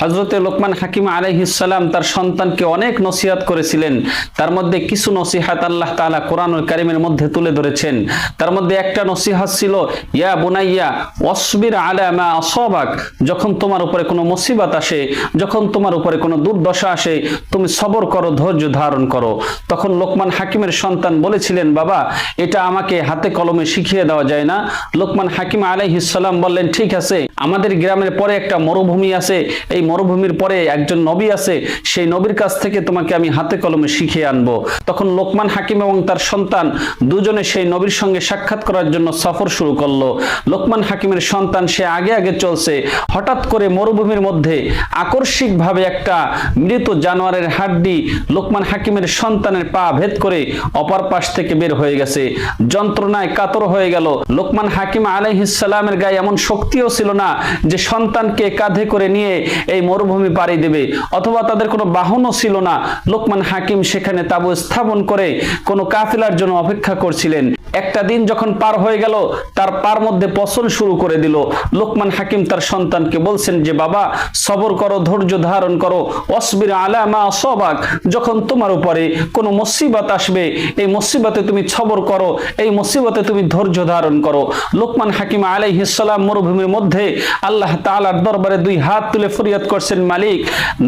হজরতে লোকমান হাকিম আলাইহিসাল্লাম তার সন্তানকে অনেক নসিহাত করেছিলেন। তার মধ্যে কিছু নসিহাত আল্লাহ তাআলা কোরআনুল কারিমের মধ্যে তুলে ধরেছেন। তার মধ্যে একটা নসিহাত ছিল, ইয়া বোনাইয়া অসবির আলা মা আসবাক, যখন তোমার উপরে কোনো মুসিবত আসে, যখন তোমার উপরে কোনো দুর্দশা আসে, তুমি সবর করো, ধৈর্য ধারণ করো। তখন লোকমান হাকিমের সন্তান বলেছিলেন, বাবা, এটা আমাকে হাতে কলমে শিখিয়ে দেওয়া যায় না। লোকমান হাকিম আলাইহিসাল্লাম বললেন, ঠিক আছে আমাদের গ্রামের পরে একটা মরুভূমি আছে। এই মরুভূমির পরে একজন নবী আছে। সেই নবীর কাছ থেকে তোমাকে আমি হাতে কলমে শিখিয়ে আনব। তখন লোকমান হাকিম এবং তার সন্তান দুজনে সেই নবীর সঙ্গে সাক্ষাৎ করার জন্য সফর শুরু করল। লোকমান হাকিমের সন্তান, সে আগে আগে চলছে। হঠাৎ করে মরুভূমির মধ্যে আকস্মিকভাবে একটা মৃত জানোয়ারের হাড্ডি লোকমান হাকিমের সন্তানের পা ভেদ করে অপর পাশ থেকে বের হয়ে গেছে। যন্ত্রণায় কাতর হয়ে গেল। লোকমান হাকিম আলাইহিসালামের গায়ে এমন শক্তিও ছিল না যে সন্তানকে কাঁধে করে নিয়ে এই মরুভূমি পাড়ি দেবে। অথবা তাদের কোনো বাহনও ছিল না। লোকমান হাকিম সেখানে তাবু স্থাপন করে কোনো কাফিলার জন্য অপেক্ষা করছিলেন। একটা দিন যখন পার হয়ে গেল, তার পার মধ্যে পচন শুরু করে দিল। লোকমান হাকিম তার সন্তানকে বলছেন যে, বাবা, সবর করো, ধৈর্য ধারণ করো, অসবির আলামা সবাক যখন তোমার উপরে কোনো মুসিবত আসবে, এই মুসিবতে তুমি সবর করো, এই মুসিবতে তুমি ধৈর্য ধারণ করো। লোকমান হাকিম আলাইহিসাল্লাম মরুভূমির মধ্যে আল্লাহ তাআলার দরবারে দুই হাত তুলে ফরিয়াদ করছেন, মালিক,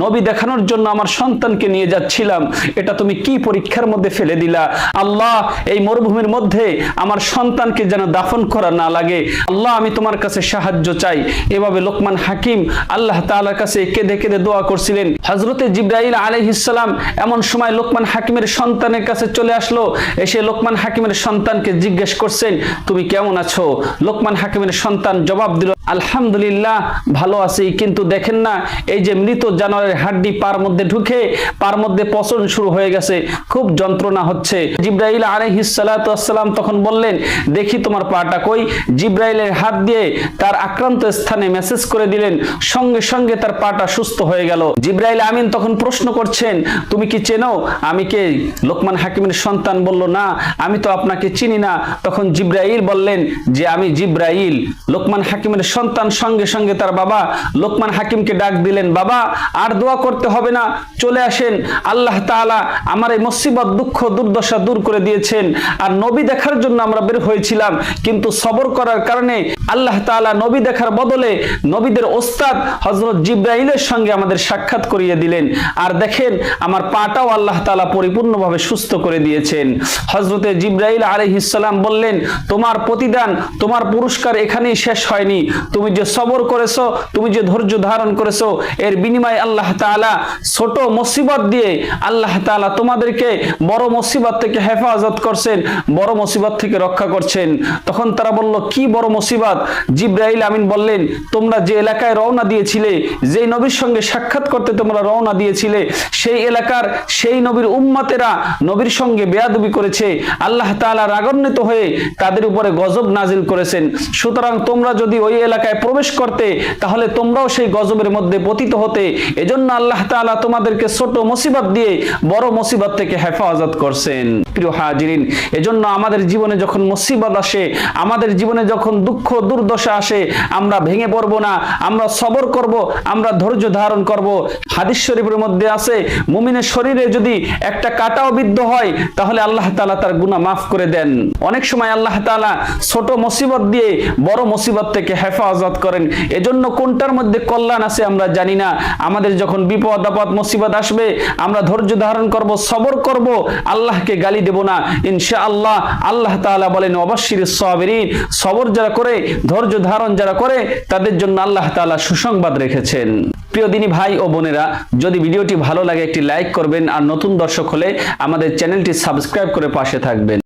নবী দেখানোর জন্য আমার সন্তানকে নিয়ে যাচ্ছিলাম। এটা তুমি কি পরীক্ষার মধ্যে ফেলে দিলা? আল্লাহ এই মরুভূমির মধ্যে আমার সন্তানকে যেন দাফন করা না লাগে। আল্লাহ, আমি তোমার কাছে সাহায্য চাই। এভাবে লোকমান হাকিম আল্লাহ তাআলার কাছে কেঁদে কেঁদে দোয়া করছিলেন। হজরতে জিব্রাইল আলাইহিসসালাম এমন সময় লোকমান হাকিমের সন্তানের কাছে চলে আসলো। এসে লোকমান হাকিমের সন্তানকে জিজ্ঞেস করছেন, তুমি কেমন আছো? লোকমান হাকিমের সন্তান জবাব দিল, আলহামদুলিল্লাহ, ভালো আছি, কিন্তু দেখেন না, এই যে মৃত জানোয়ারের হাড্ডি পার মধ্যে ঢুকে, পার মধ্যে পচন শুরু হয়ে গেছে, খুব যন্ত্রণা হচ্ছে। জিব্রাইল আলাইহিসসালাম তখন বললেন, দেখি তোমার পাটা কই? জিব্রাইলের হাত দিয়ে তার আক্রান্ত স্থানে মেসেজ করে দিলেন, সঙ্গে সঙ্গে তার পাটা সুস্থ হয়ে গেল। জিব্রাইল আমিন তখন প্রশ্ন করছেন, তুমি কি চেনো? আমি কে? লোকমান হাকিমের সন্তান বলল, না, আমি তো আপনাকে চিনি না। তখন জিব্রাইল বললেন, যে আমি জিব্রাইল। লোকমান হাকিমের সন্তান সঙ্গে সঙ্গে তার বাবা লোকমান হাকিমকে ডাক দিলেন, বাবা, আর দোয়া করতে হবে না, চলে আসেন। আল্লাহ তাআলা আমার এই মুসিবত, দুঃখ, দুর্দশা দূর করে দিয়েছেন। আর নবী দেখার জন্য আমরা বের হয়েছিলাম। কিন্তু সবর করার কারণে আল্লাহ তাআলা নবী দেখার বদলে নবীদের ওস্তাদ হজরত জিব্রাইলের সঙ্গে আমাদের সাক্ষাৎ করিয়ে দিলেন। আর দেখেন, আমার পাটাও আল্লাহ তাআলা পরিপূর্ণভাবে সুস্থ করে দিয়েছেন। হজরতে জিব্রাইল আলাইহিসসালাম বললেন, তোমার প্রতিদান, তোমার পুরস্কার এখানেই শেষ হয়নি। তুমি যে সবর করেছ, তুমি যে ধৈর্য ধারণ করেছ, এর বিনিময়ে আল্লাহ তাআলা ছোট মুসিবত দিয়ে আল্লাহ তাআলা তোমাদেরকে বড় মুসিবত থেকে হেফাজত করছেন, বড় মুসিবত থেকে রক্ষা করছেন। তখন তারা বলল, কি বড় মুসিবত? জিব্রাইল আমিন বললেন, তোমরা যে এলাকায় রওনা দিয়েছিলে, যেই নবীর সঙ্গে সাক্ষাৎ করতে তোমরা রওনা দিয়েছিলে, সেই এলাকার সেই নবীর উম্মতেরা নবীর সঙ্গে বেয়াদবি করেছে। আল্লাহ তাআলা রাগান্বিত হয়ে তাদের উপরে গজব নাজিল করেছেন। সুতরাং তোমরা যদি ওই এলাকায় প্রবেশ করতে, তাহলে তোমরাও সেই গজবের মধ্যে পতিত হতে। এজন্য আল্লাহ তাআলা তোমাদেরকে ছোট মুসিবত দিয়ে বড় মুসিবত থেকে হেফাজত করছেন। প্রিয় হাজিরিন, এজন্য আমাদের জীবনে যখন মুসিবত আসে, আমাদের জীবনে যখন দুঃখ দুর্দশা আসে, আমরা ভেঙে পড়ব না, আমরা সবর করব, আমরা ধৈর্য ধারণ করব। হাদিস শরীফের মধ্যে আছে, মুমিনের শরীরে যদি একটা কাটাও বিদ্ধ হয়, তাহলে আল্লাহ তাআলা তার গুনাহ মাফ করে দেন। অনেক সময় আল্লাহ তাআলা ছোট মুসিবত দিয়ে বড় মুসিবত থেকে হেফাজত করেন। এজন্য কোনটার মধ্যে কল্যাণ আছে আমরা জানি না। আমাদের যখন বিপদ, আপদ, মুসিবত আসবে, আমরা ধৈর্য ধারণ করব, সবর করব, আল্লাহকে গালি দেব না। ইনশাআল্লাহ আল্লাহ তাআলা বলেন, অবশ্যই সাবিরিন, সবর যারা করে ধৈর্য ধারণ যারা করে, তাদের জন্য আল্লাহ তালা সুসংবাদ রেখেছেন। প্রিয় দিনী ভাই ও বোনেরা, যদি ভিডিওটি ভালো লাগে একটি লাইক করবেন, আর নতুন দর্শক হলে আমাদের চ্যানেলটি সাবস্ক্রাইব করে পাশে থাকবেন।